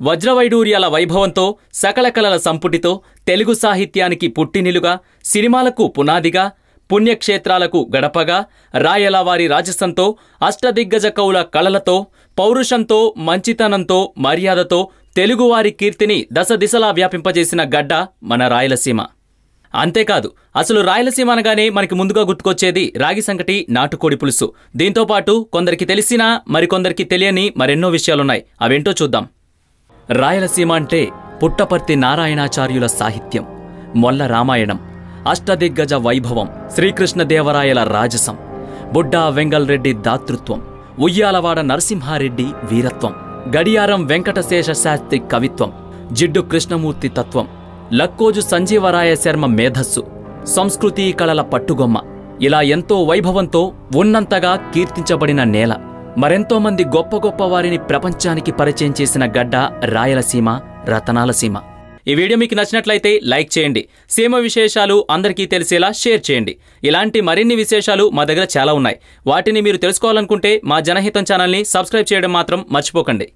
వజ్రవైడూర్యాల వైభవంతో సకల కళల సంపుటితో తెలుగు సాహిత్యానికి పుట్టినిలుగా సినిమాలకు పునాదిగా పుణ్యక్షేత్రాలకు గడపగా రాయలవారి రాజసంతో అష్టదిగ్గజ కవుల కళలతో పౌరుషంతో మంచితనంతో మర్యాదతో తెలుగువారి కీర్తిని దశ దిశలా వ్యాపింపజేసిన గడ్డ మన రాయలసీమ. అంతేకాదు అసలు రాయలసీమ అనగానే మనకి ముందుగా గుర్తుకొచ్చేది రాగి సంకటి నాటుకోడి పులుసు. దీంతోపాటు కొందరికి తెలిసినా మరికొందరికి తెలియని మరెన్నో విషయాలున్నాయి. అవేంటో చూద్దాం. రాయలసీమ అంటే పుట్టపర్తి నారాయణాచార్యుల సాహిత్యం మొల్ల రామాయణం అష్టదిగ్గజ వైభవం శ్రీకృష్ణదేవరాయల రాజసం బుడ్డా వెంగల్రెడ్డి దాతృత్వం ఉయ్యాలవాడ నరసింహారెడ్డి వీరత్వం గడియారం వెంకటశేష శాస్త్రి కవిత్వం జిడ్డు కృష్ణమూర్తి తత్వం లక్కోజు సంజీవరాయ శర్మ మేధస్సు సంస్కృతీ కళల పట్టుగొమ్మ ఇలా ఎంతో వైభవంతో ఉన్నంతగా కీర్తించబడిన నేల. మరెంతో మంది గొప్ప గొప్ప వారిని ప్రపంచానికి పరిచయం చేసిన గడ్డ రాయలసీమ రతనాలసీమ ఈ వీడియో మీకు నచ్చినట్లయితే లైక్ చేయండి. సీమ విశేషాలు అందరికీ తెలిసేలా షేర్ చేయండి. ఇలాంటి మరిన్ని విశేషాలు మా దగ్గర చాలా ఉన్నాయి. వాటిని మీరు తెలుసుకోవాలనుకుంటే మా జనహితం ఛానల్ని సబ్స్క్రైబ్ చేయడం మాత్రం మర్చిపోకండి.